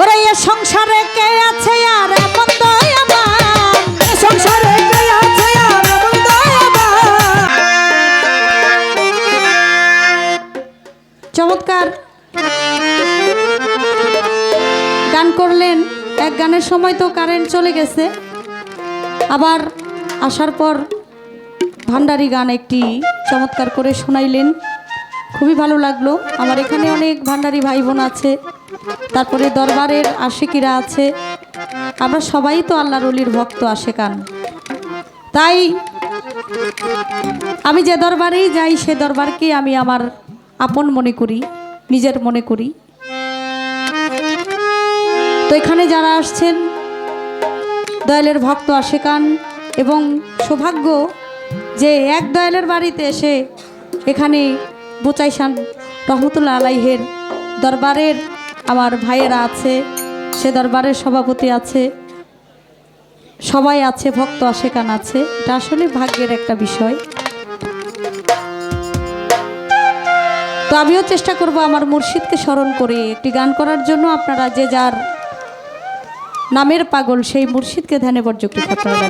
ওরে এ সংসারে কে আছে আর এমন দয়াবান? সংসারে কে আছে আর এমন দয়াবান? চমৎকার। গান করলেন এক গানের সময় তো কারেন্ট চলে গেছে। আবার আসার পর ভান্ডারি গান একটি চমৎকার করে শোনাইলেন। খুবই ভালো লাগল। আমার এখানে অনেক ভান্ডারি ভাই বোন আছে। তারপরে দরবারের আশেকিরা আছে। আমরা সবাই তো আল্লাহর অলির ভক্ত আশেকান। তাই আমি যে দরবারেই যাই, সে দরবারকে আমি আমার আপন মনে করি, নিজের মনে করি। তো এখানে যারা আসছেন, দয়ালের ভক্ত আশেকান এবং সৌভাগ্য যে এক দয়ালের বাড়িতে এসে এখানে বোচাইশান রহমতুল্লাহ আলাইহের দরবারের আমার ভাইয়েরা আছে, সে দরবারের সভাপতি আছে, সবাই আছে, ভক্ত আশেকান আছে। এটা আসলে ভাগ্যের একটা বিষয়। তো আমিও চেষ্টা করব আমার মুর্শিদকে স্মরণ করে একটি গান করার জন্য। আপনারা যে যার নামের পাগল, সেই মুর্শিদকে ধ্যানে বর্জকটি আপনারা।